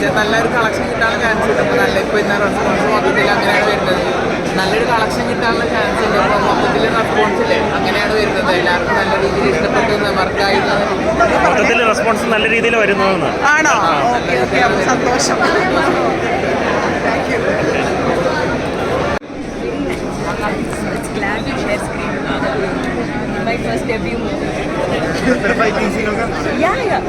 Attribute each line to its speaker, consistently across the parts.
Speaker 1: പക്ഷേ നല്ലൊരു കളക്ഷൻ കിട്ടാനുള്ള ചാൻസ് ഉണ്ട്. അപ്പോൾ നല്ല ഇപ്പോൾ ഇന്ന റെസ്പോൺസ് മൊത്തത്തിൽ അങ്ങനെയാണ് വരുന്നത്. നല്ലൊരു കളക്ഷൻ കിട്ടാനുള്ള ചാൻസ് ഉണ്ട്. അപ്പോൾ മൊത്തത്തിൽ റെസ്പോൺസ് ഇല്ലേ? അങ്ങനെയാണ് വരുന്നത്. എല്ലാവർക്കും നല്ല രീതിയിൽ ഇഷ്ടപ്പെട്ടു
Speaker 2: മൊത്തത്തിൽ റെസ്പോൺസ് നല്ല രീതിയിൽ വരുന്നതെന്ന്
Speaker 3: ആണോ? Okay okay. സന്തോഷം.
Speaker 4: My first debut movie. Yeah, yeah.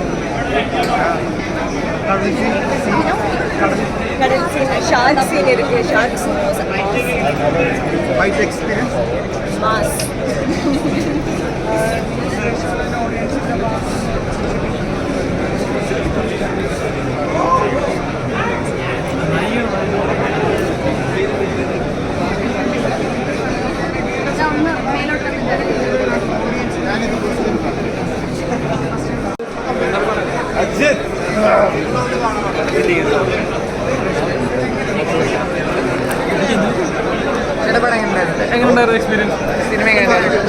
Speaker 5: Fight experience
Speaker 4: That's it.
Speaker 1: എങ്ങനെയുണ്ടായിരുന്നു എക്സ്പീരിയൻസ് സിനിമ എങ്ങനെയുണ്ടായിരുന്നു?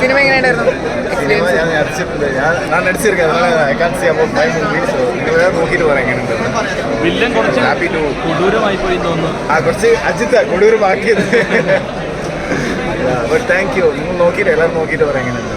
Speaker 1: സിനിമ എങ്ങനെയുണ്ടായിരുന്നു? എക്സ്പീരിയൻസ്
Speaker 5: ഞാൻ അടിച്ചിട്ടില്ല ഞാൻ ഞാൻ നിങ്ങൾ നോക്കിയിട്ട് പറയാം എങ്ങനെയുണ്ട്
Speaker 2: വില്ലൻ കുറച്ച്
Speaker 5: ഹാപ്പി ടു
Speaker 2: കൊടൂരമായി പോയി തോന്നുന്നു.
Speaker 5: ആ കുറച്ച് അജിത്ത കൊടൂർ ബാക്കിയത് ബട്ട് താങ്ക് യു നിങ്ങൾ നോക്കിയിട്ട് എല്ലാവരും നോക്കിയിട്ട് പറയാം എങ്ങനെയുണ്ട്